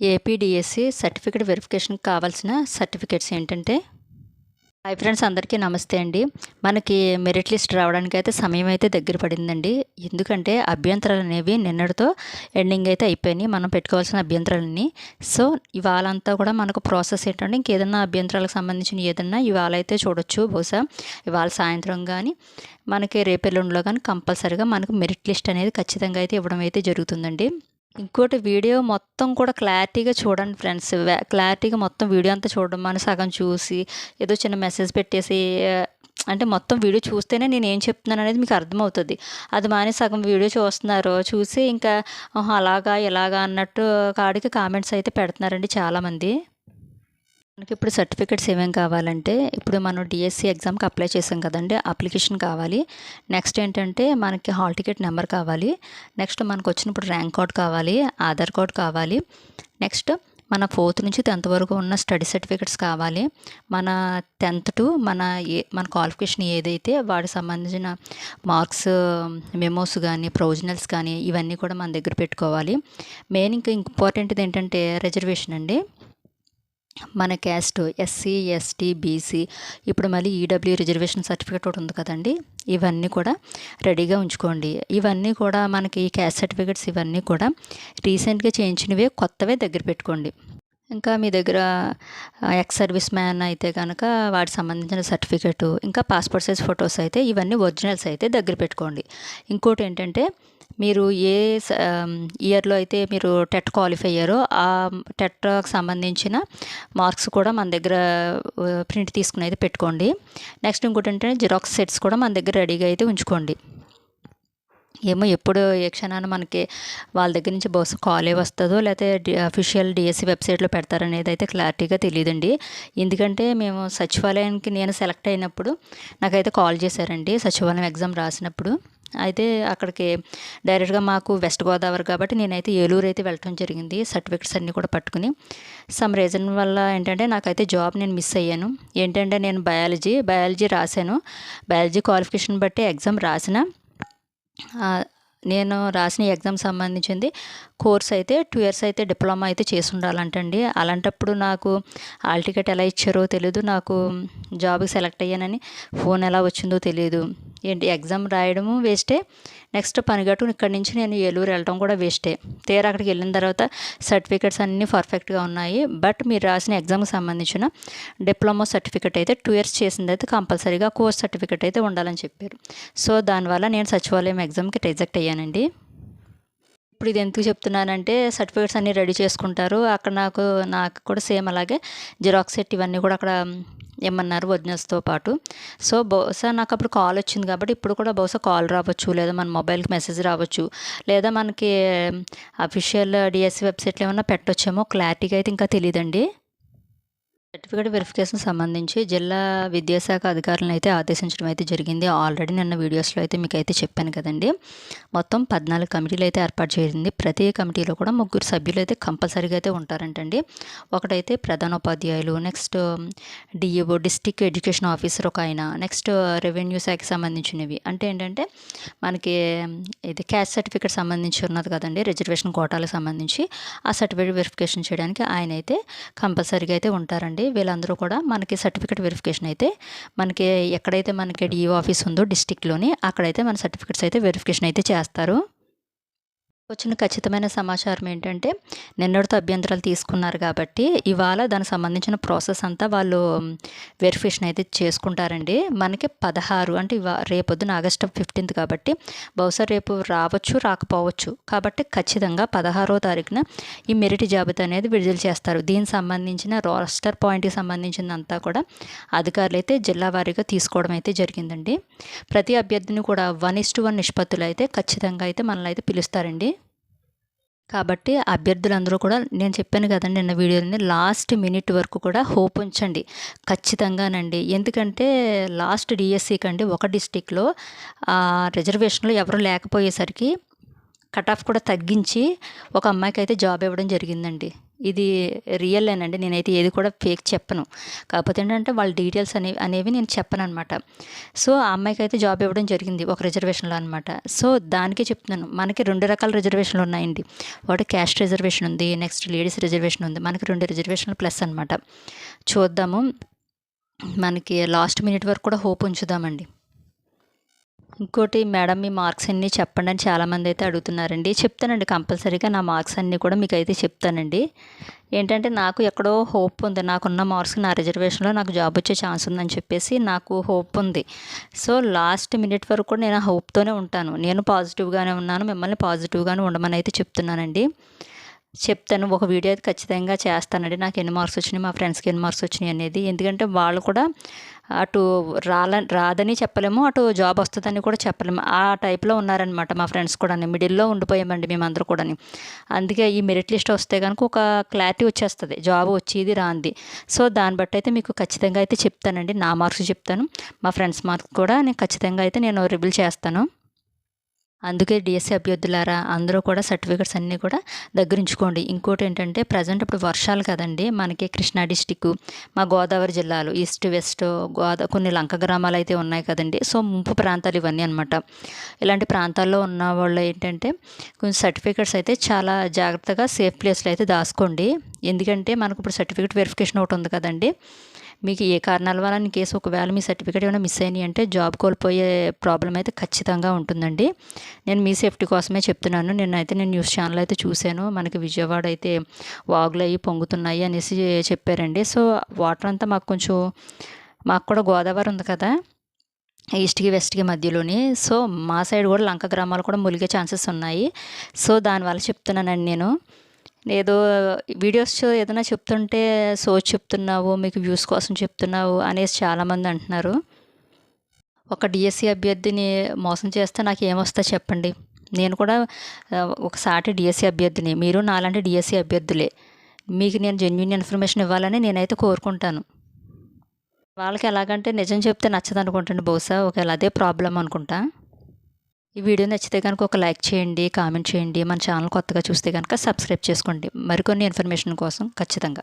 APDSC certificate వెరిఫికేషన్కి కావాల్సిన certificates ఏంటంటే హాయ్ ఫ్రెండ్స్ అందరికీ నమస్తే అండి. మనకి మెరిట్ లిస్ట్ రావడానికి అయితే సమయం అయితే దగ్గర పడిందండి. ఎందుకంటే అభ్యంతరాలు అనేవి నిన్నటితో ఎండింగ్ అయితే అయిపోయినాయి. మనం పెట్టుకోవాల్సిన అభ్యంతరాలన్నీ. సో ఇవాళంతా కూడా మనకు ప్రాసెస్ ఏంటంటే ఇంకేదన్నా అభ్యంతరాలకు సంబంధించిన ఏదన్నా ఇవాళ అయితే చూడొచ్చు. బహుశా ఇవాళ సాయంత్రం కానీ మనకి రేపెల్లుండిలో కానీ కంపల్సరీగా మనకు మెరిట్ లిస్ట్ అనేది ఖచ్చితంగా అయితే ఇవ్వడం అయితే జరుగుతుందండి. ఇంకోటి వీడియో మొత్తం కూడా క్లారిటీగా చూడండి ఫ్రెండ్స్. క్లారిటీగా మొత్తం వీడియో అంతా చూడడం మన సగం చూసి ఏదో చిన్న మెసేజ్ పెట్టేసి అంటే మొత్తం వీడియో చూస్తేనే నేను ఏం చెప్తున్నాను అనేది మీకు అర్థమవుతుంది. అది మాని సగం వీడియో చూస్తున్నారు చూసి ఇంకా అలాగా ఇలాగా అన్నట్టు కాడికి కామెంట్స్ అయితే పెడుతున్నారండి చాలామంది. మనకి ఇప్పుడు సర్టిఫికెట్స్ ఏమేమి కావాలంటే ఇప్పుడు మనం డిఎస్సి ఎగ్జామ్కి అప్లై చేసాం కదండి అప్లికేషన్ కావాలి. నెక్స్ట్ ఏంటంటే మనకి హాల్ టికెట్ నెంబర్ కావాలి. నెక్స్ట్ మనకు వచ్చినప్పుడు ర్యాంక్ కార్డ్ కావాలి ఆధార్ కార్డ్ కావాలి. నెక్స్ట్ మన ఫోర్త్ నుంచి టెన్త్ వరకు ఉన్న స్టడీ సర్టిఫికెట్స్ కావాలి. మన టెన్త్ టు మన ఏ మన క్వాలిఫికేషన్ ఏదైతే వాటికి సంబంధించిన మార్క్స్ మెమోస్ కానీ ప్రొవిజనల్స్ కానీ ఇవన్నీ కూడా మన దగ్గర పెట్టుకోవాలి. మెయిన్ ఇంకా ఇంపార్టెంట్ ఏంటంటే రిజర్వేషన్ అండి. మన క్యాస్ట్ ఎస్సీ ఎస్టీ బీసీ ఇప్పుడు మళ్ళీ ఈడబ్ల్యూ రిజర్వేషన్ సర్టిఫికేట్ ఒకటి ఉంది కదండి. ఇవన్నీ కూడా రెడీగా ఉంచుకోండి. ఇవన్నీ కూడా మనకి ఈ క్యాస్ట్ సర్టిఫికేట్స్ ఇవన్నీ కూడా రీసెంట్గా చేయించినవే కొత్తవే దగ్గర పెట్టుకోండి. ఇంకా మీ దగ్గర ఎక్స్ సర్వీస్ మ్యాన్ అయితే కనుక వాటికి సంబంధించిన సర్టిఫికేట్ ఇంకా పాస్పోర్ట్ సైజ్ ఫొటోస్ అయితే ఇవన్నీ ఒరిజినల్స్ అయితే దగ్గర పెట్టుకోండి. ఇంకోటి ఏంటంటే మీరు ఏ ఇయర్లో అయితే మీరు టెట్ క్వాలిఫై అయ్యారో ఆ టెట్కి సంబంధించిన మార్క్స్ కూడా మన దగ్గర ప్రింట్ తీసుకుని అయితే పెట్టుకోండి. నెక్స్ట్ ఇంకోటి ఏంటంటే జిరాక్స్ సెట్స్ కూడా మన దగ్గర రెడీగా అయితే ఉంచుకోండి. ఏమో ఎప్పుడు ఏ క్షణాన మనకి వాళ్ళ దగ్గర నుంచి బహుశా కాలే వస్తుందో లేకపోతే అఫీషియల్ డిఎస్సి వెబ్సైట్లో పెడతారనేది అయితే క్లారిటీగా తెలియదండి ఎందుకంటే మేము సచివాలయానికి నేను సెలెక్ట్ అయినప్పుడు నాకైతే కాల్ చేశారండి సచివాలయం ఎగ్జామ్ రాసినప్పుడు. అయితే అక్కడికి డైరెక్ట్గా మాకు వెస్ట్ గోదావరి కాబట్టి నేనైతే ఏలూరు అయితే వెళ్ళటం జరిగింది సర్టిఫికెట్స్ అన్నీ కూడా పట్టుకుని. సమ్ రీజన్ వల్ల ఏంటంటే నాకైతే జాబ్ నేను మిస్ అయ్యాను. ఏంటంటే నేను బయాలజీ బయాలజీ రాశాను. బయాలజీ క్వాలిఫికేషన్ బట్టి ఎగ్జామ్ రాసిన. నేను రాసిన ఎగ్జామ్ సంబంధించింది. కోర్స్ అయితే టూ ఇయర్స్ అయితే డిప్లొమా అయితే చేసి ఉండాలంటండి. అలాంటప్పుడు నాకు హాల్ టికెట్ ఎలా ఇచ్చారో తెలియదు నాకు జాబ్కి సెలెక్ట్ అయ్యానని ఫోన్ ఎలా వచ్చిందో తెలియదు ఏంటి ఎగ్జామ్ రాయడము వేస్టే నెక్స్ట్ పనిగట్టు ఇక్కడి నుంచి నేను ఏలూరు వెళ్ళడం కూడా వేస్టే. తీరా అక్కడికి వెళ్ళిన తర్వాత సర్టిఫికేట్స్ అన్నీ పర్ఫెక్ట్గా ఉన్నాయి. బట్ మీరు రాసిన ఎగ్జామ్కి సంబంధించిన డిప్లొమా సర్టిఫికేట్ అయితే టూ ఇయర్స్ చేసింది అయితే కంపల్సరీగా కోర్స్ సర్టిఫికేట్ అయితే ఉండాలని చెప్పారు. సో దానివల్ల నేను సచివాలయం ఎగ్జామ్కి రిజెక్ట్ అయ్యానండి. ఇప్పుడు ఇది ఎందుకు చెప్తున్నానంటే సర్టిఫికేట్స్ అన్నీ రెడీ చేసుకుంటారు. అక్కడ నాకు నాకు కూడా సేమ్ అలాగే జిరాక్స్ సెట్ ఇవన్నీ కూడా అక్కడ ఇమ్మన్నారు ఒరిజినల్స్తో పాటు. సో బహుశా నాకు అప్పుడు కాల్ వచ్చింది కాబట్టి ఇప్పుడు కూడా బహుశా కాల్ రావచ్చు లేదా మన మొబైల్కి మెసేజ్ రావచ్చు లేదా మనకి అఫీషియల్ డిఎస్సి వెబ్సైట్లో ఏమన్నా పెట్టొచ్చేమో. క్లారిటీగా అయితే ఇంకా తెలియదండి. సర్టిఫికేట్ వెరిఫికేషన్ సంబంధించి జిల్లా విద్యాశాఖ అధికారులను అయితే ఆదేశించడం అయితే జరిగింది. ఆల్రెడీ నిన్న వీడియోస్లో అయితే మీకు అయితే చెప్పాను కదండి. మొత్తం పద్నాలుగు కమిటీలు అయితే ఏర్పాటు చేసింది. ప్రతి కమిటీలో కూడా ముగ్గురు సభ్యులు అయితే కంపల్సరీగా అయితే ఉంటారంటండి. ఒకటైతే ప్రధానోపాధ్యాయులు next DEO district education officer ఒక ఆయన నెక్స్ట్ రెవెన్యూ శాఖకి సంబంధించినవి. అంటే ఏంటంటే మనకి um, ఇది క్యాస్ట్ సర్టిఫికేట్ సంబంధించి ఉన్నది కదండి రిజర్వేషన్ కోటాలకు సంబంధించి. ఆ సర్టిఫికేట్ వెరిఫికేషన్ చేయడానికి ఆయన అయితే కంపల్సరీగా అయితే ఉంటారండి. వీళ్ళందరూ కూడా మనకి సర్టిఫికేట్ వెరిఫికేషన్ అయితే మనకి ఎక్కడైతే మనకి డిఓ ఆఫీస్ ఉందో డిస్టిక్లోని అక్కడైతే మన సర్టిఫికేట్స్ అయితే వెరిఫికేషన్ అయితే చేస్తారు. వచ్చిన ఖచ్చితమైన సమాచారం ఏంటంటే నిన్నటితో అభ్యంతరాలు తీసుకున్నారు కాబట్టి ఇవాళ దానికి సంబంధించిన ప్రాసెస్ అంతా వాళ్ళు వెరిఫికేషన్ అయితే చేసుకుంటారండి. మనకి పదహారు అంటే ఇవా రేపొద్దున ఆగస్టు ఫిఫ్టీన్త్ కాబట్టి బహుశా రేపు రావచ్చు రాకపోవచ్చు. కాబట్టి ఖచ్చితంగా పదహారో తారీఖున ఈ మెరిట్ జాబితా అనేది విడుదల చేస్తారు. దీనికి సంబంధించిన రోస్టర్ పాయింట్కి సంబంధించిందంతా కూడా అధికారులు అయితే జిల్లా వారీగా తీసుకోవడం అయితే జరిగిందండి. ప్రతి అభ్యర్థిని కూడా వన్ ఇస్ టు వన్ నిష్పత్తులు అయితే ఖచ్చితంగా అయితే మనల్ని అయితే పిలుస్తారండి. కాబట్టి అభ్యర్థులందరూ కూడా నేను చెప్పాను కదండి నిన్న వీడియోని లాస్ట్ మినిట్ వరకు కూడా హోప్ ఉంచండి. ఖచ్చితంగానండి. ఎందుకంటే లాస్ట్ డిఎస్సి కండి ఒక డిస్టిక్లో రిజర్వేషన్లో ఎవరు లేకపోయేసరికి కట్ ఆఫ్ కూడా తగ్గించి ఒక అమ్మాయికి అయితే జాబ్ ఇవ్వడం జరిగిందండి. ఇది రియల్ అండి నేనైతే ఏది కూడా ఫేక్ చెప్పను. కాకపోతే ఏంటంటే వాళ్ళ డీటెయిల్స్ అనేవి అనేవి నేను చెప్పను అనమాట సో ఆ అమ్మాయికి అయితే జాబ్ ఇవ్వడం జరిగింది ఒక రిజర్వేషన్లో అనమాట సో దానికే చెప్తున్నాను. మనకి రెండు రకాల రిజర్వేషన్లు ఉన్నాయండి. ఒకటి క్యాస్ట్ రిజర్వేషన్ ఉంది నెక్స్ట్ లేడీస్ రిజర్వేషన్ ఉంది. మనకి రెండు రిజర్వేషన్లు ప్లస్ అనమాట చూద్దాము. మనకి లాస్ట్ మినిట్ వరకు కూడా హోప్ ఉంచుదామండి. ఇంకోటి మేడం మీ మార్క్స్ అన్నీ చెప్పండి అని చాలామంది అయితే అడుగుతున్నారండి. చెప్తానండి కంపల్సరీగా నా మార్క్స్ అన్నీ కూడా మీకు అయితే చెప్తానండి. ఏంటంటే నాకు ఎక్కడో హోప్ ఉంది. నాకున్న మార్క్స్ నా రిజర్వేషన్లో నాకు జాబ్ వచ్చే ఛాన్స్ ఉందని చెప్పేసి నాకు హోప్ ఉంది. సో లాస్ట్ మినిట్ వరకు కూడా నేను ఆ హోప్తోనే ఉంటాను. నేను పాజిటివ్గానే ఉన్నాను. మిమ్మల్ని పాజిటివ్గానే ఉండమని అయితే చెప్తున్నానండి. చెప్తాను. ఒక వీడియో అయితే ఖచ్చితంగా చేస్తానండి. నాకు ఎన్ని మార్క్స్ వచ్చినాయి? మా ఫ్రెండ్స్కి ఎన్ని మార్క్స్ వచ్చినాయి అనేది. ఎందుకంటే వాళ్ళు కూడా అటు రాల రాదని చెప్పలేము అటు జాబ్ వస్తుందని కూడా చెప్పలేము. ఆ టైప్లో ఉన్నారనమాట మా ఫ్రెండ్స్ కూడా మిడిల్లో ఉండిపోయామండి మేమందరూ కూడా అందుకే ఈ మెరిట్ లిస్ట్ వస్తే కనుక ఒక క్లారిటీ వచ్చేస్తుంది. జాబ్ వచ్చేది రాంది. సో దాన్ని బట్టి అయితే మీకు ఖచ్చితంగా అయితే చెప్తానండి. నా మార్క్స్ చెప్తాను. మా ఫ్రెండ్స్ మార్క్స్ కూడా నేను ఖచ్చితంగా అయితే నేను రివీల్ చేస్తాను. అందుకే డిఎస్సి అభ్యర్థులారా అందరూ కూడా సర్టిఫికెట్స్ అన్నీ కూడా దగ్గరించుకోండి. ఇంకోటి ఏంటంటే ప్రజెంట్ ఇప్పుడు వర్షాలు కదండి మనకి కృష్ణా డిస్టిక్ మా గోదావరి జిల్లాలు ఈస్ట్ వెస్ట్ గోదా కొన్ని లంక గ్రామాలు అయితే ఉన్నాయి కదండి. సో ముంపు ప్రాంతాలు ఇవన్నీ అనమాట ఇలాంటి ప్రాంతాల్లో ఉన్న వాళ్ళు ఏంటంటే కొంచెం సర్టిఫికెట్స్ అయితే చాలా జాగ్రత్తగా సేఫ్ ప్లేస్లో అయితే దాచుకోండి. ఎందుకంటే మనకు ఇప్పుడు సర్టిఫికేట్ వెరిఫికేషన్ ఒకటి ఉంది కదండి మీకు ఏ కారణాల వల్ల ఇన్ కేసు ఒకవేళ మీ సర్టిఫికేట్ ఏమైనా మిస్ అయినాయి అంటే జాబ్ కోల్పోయే ప్రాబ్లం అయితే ఖచ్చితంగా ఉంటుందండి. నేను మీ సేఫ్టీ కోసమే చెప్తున్నాను. నిన్నైతే నేను న్యూస్ ఛానల్ అయితే చూశాను. మనకి విజయవాడ అయితే వాగులు అవి పొంగుతున్నాయి అనేసి చెప్పారండి. సో వాటర్ అంతా మాకు కొంచెం మాకు కూడా గోదావరి ఉంది కదా ఈస్ట్కి వెస్ట్కి మధ్యలోని. సో మా సైడ్ కూడా లంక గ్రామాలు కూడా ములిగే ఛాన్సెస్ ఉన్నాయి. సో దానివల్ల చెప్తున్నానండి నేను. ఏదో వీడియోస్ ఏదైనా చెప్తుంటే సోచ్ చెప్తున్నావు మీకు వ్యూస్ కోసం చెప్తున్నావు అనేసి చాలామంది అంటున్నారు. ఒక డిఎస్సి అభ్యర్థిని మోసం చేస్తే నాకు ఏమొస్తా చెప్పండి. నేను కూడా ఒక సాటి డిఎస్సి అభ్యర్థిని మీరు నాలాంటి డిఎస్సి అభ్యర్థులే. మీకు నేను జెన్యున్ ఇన్ఫర్మేషన్ ఇవ్వాలని నేనైతే కోరుకుంటాను. వాళ్ళకి ఎలాగంటే నిజం చెప్తే నచ్చదనుకుంటాను బహుశా. ఒకవేళ అదే ప్రాబ్లం అనుకుంటా. ఈ వీడియో నచ్చితే కనుక ఒక లైక్ చేయండి కామెంట్ చేయండి. మన ఛానల్ కొత్తగా చూస్తే కనుక సబ్స్క్రైబ్ చేసుకోండి. మరికొన్ని ఇన్ఫర్మేషన్ కోసం ఖచ్చితంగా.